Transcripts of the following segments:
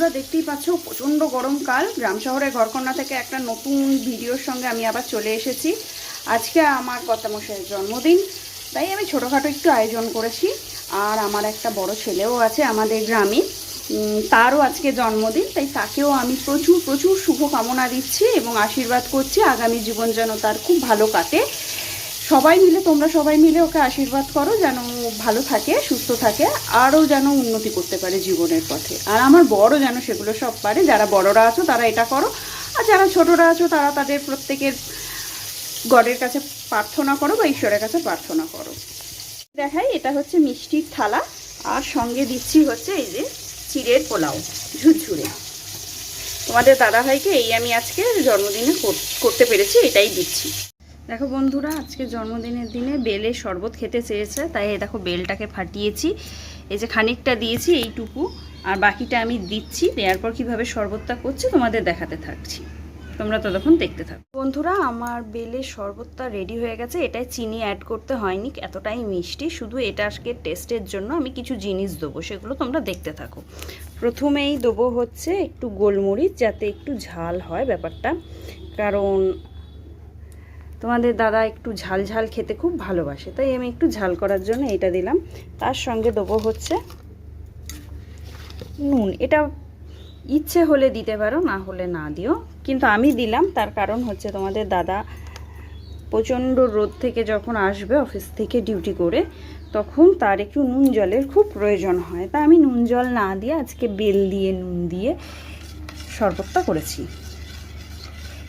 বন্ধুরা দেখতেই পাচ্ছ, প্রচণ্ড গরমকাল গ্রাম শহরে ঘরকন্যা থেকে একটা নতুন ভিডিওর সঙ্গে আমি আবার চলে এসেছি। আজকে আমার কর্তামশাইয়ের জন্মদিন, তাই আমি ছোটোখাটো একটু আয়োজন করেছি। আর আমার একটা বড় ছেলেও আছে আমাদের গ্রামে। তারও আজকে জন্মদিন, তাই তাকেও আমি প্রচুর প্রচুর শুভ কামনা দিচ্ছি এবং আশীর্বাদ করছি। আগামী জীবন যেন তার খুব ভালো কাটে। সবাই মিলে, তোমরা সবাই মিলে ওকে আশীর্বাদ করো, যেন ভালো থাকে, সুস্থ থাকে, আরও যেন উন্নতি করতে পারে জীবনের পথে। আর আমার বড় যেন সেগুলো সব পারে, যারা বড়রা আছো তারা এটা করো, আর যারা ছোটরা আছো তারা তাদের প্রত্যেকের গডের কাছে প্রার্থনা করো বা ঈশ্বরের কাছে প্রার্থনা করো। দেখাই, এটা হচ্ছে মিষ্টির থালা, আর সঙ্গে দিচ্ছি হচ্ছে এই যে চিড়ের পোলাও, ঝুরঝুরে। তোমাদের দাদাভাইকে এই আমি আজকে জন্মদিনে করতে পেরেছি, এটাই দিচ্ছি। দেখো বন্ধুরা, আজকে জন্মদিনের দিনে বেলের শরবত খেতে চেয়েছে, তাই দেখো বেলটাকে ফাটিয়েছি। এই যে খানিকটা দিয়েছি এইটুকু, আর বাকিটা আমি দিচ্ছি, দেওয়ার পর কীভাবে শরবতটা করছি তোমাদের দেখাতে থাকছি। তোমরা ততক্ষণ দেখতে থাকো। বন্ধুরা, আমার বেলের শরবতটা রেডি হয়ে গেছে এটায় চিনি অ্যাড করতে হয়নি, এতটাই মিষ্টি, শুধু এটা আজকে টেস্টের জন্য আমি কিছু জিনিস দেবো, সেগুলো তোমরা দেখতে থাকো। প্রথমেই দেবো হচ্ছে একটু গোলমরিচ, যাতে একটু ঝাল হয় ব্যাপারটা, কারণ তোমাদের দাদা একটু ঝাল ঝাল খেতে খুব ভালোবাসে, তাই আমি একটু ঝাল করার জন্য এটা দিলাম। তার সঙ্গে দেবো হচ্ছে নুন। এটা ইচ্ছে হলে দিতে পারো, না হলে না দিও। কিন্তু আমি দিলাম, তার কারণ হচ্ছে তোমাদের দাদা প্রচণ্ড রোদ থেকে যখন আসবে অফিস থেকে ডিউটি করে, তখন তার একটু নুন জলের খুব প্রয়োজন হয়। তা আমি নুন জল না দিয়ে আজকে বেল দিয়ে, নুন দিয়ে শরবতটা করেছি।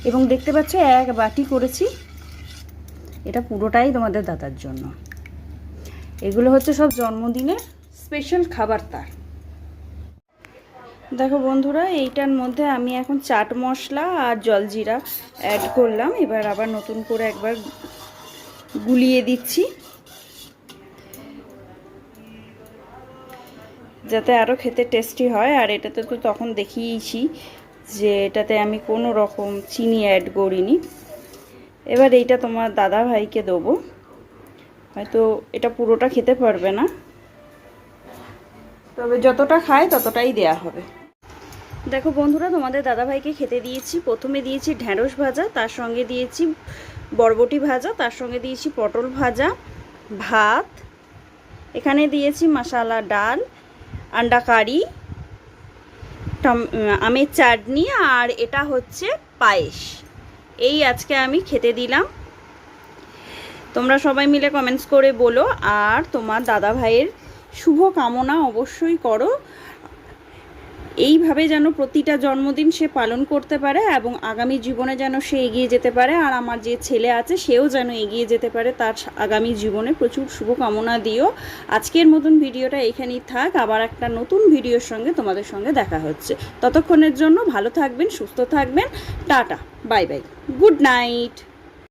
এবং দেখতে পাচ্ছ এক বাটি করেছি। এটা পুরোটাই তোমাদের দাদার জন্য। এগুলো হচ্ছে সব জন্মদিনের স্পেশাল খাবার তার। দেখো বন্ধুরা, এইটার মধ্যে আমি এখন চাট মশলা আর জলজিরা অ্যাড করলাম। এবার আবার নতুন করে একবার গুলিয়ে দিচ্ছি। যাতে আরও খেতে টেস্টি হয়। আর এটাতে তো তখন দেখিয়েছি যে এটাতে আমি কোনো রকম চিনি অ্যাড করিনি। এবার এইটা তোমার দাদা ভাইকে দেবো। হয়তো এটা পুরোটা খেতে পারবে না। তবে যতটা খায় ততটাই দেয়া হবে। দেখো বন্ধুরা, তোমাদের দাদাভাইকে খেতে দিয়েছি। প্রথমে দিয়েছি ঢ্যাঁড়স ভাজা, তার সঙ্গে দিয়েছি বরবটি ভাজা, তার সঙ্গে দিয়েছি পটল ভাজা, ভাত। এখানে দিয়েছি মশালা ডাল, আন্ডা কারি আমের চাটনি আর এটা হচ্ছে পায়েস। এই আজকে আমি খেতে দিলাম। তোমরা সবাই মিলে কমেন্টস করে বলো, আর তোমার দাদা ভাইয়ের শুভ কামনা অবশ্যই করো। এইভাবে যেন প্রতিটা জন্মদিন সে পালন করতে পারে এবং আগামী জীবনে যেন সে এগিয়ে যেতে পারে। আর আমার যে ছেলে আছে, সেও যেন এগিয়ে যেতে পারে তার আগামী জীবনে প্রচুর শুভকামনা দিও। আজকের মতন ভিডিওটা এখানেই থাক। আবার একটা নতুন ভিডিওর সঙ্গে তোমাদের সঙ্গে দেখা হচ্ছে। ততক্ষণের জন্য ভালো থাকবেন, সুস্থ থাকবেন। Tata, bye bye. Good night.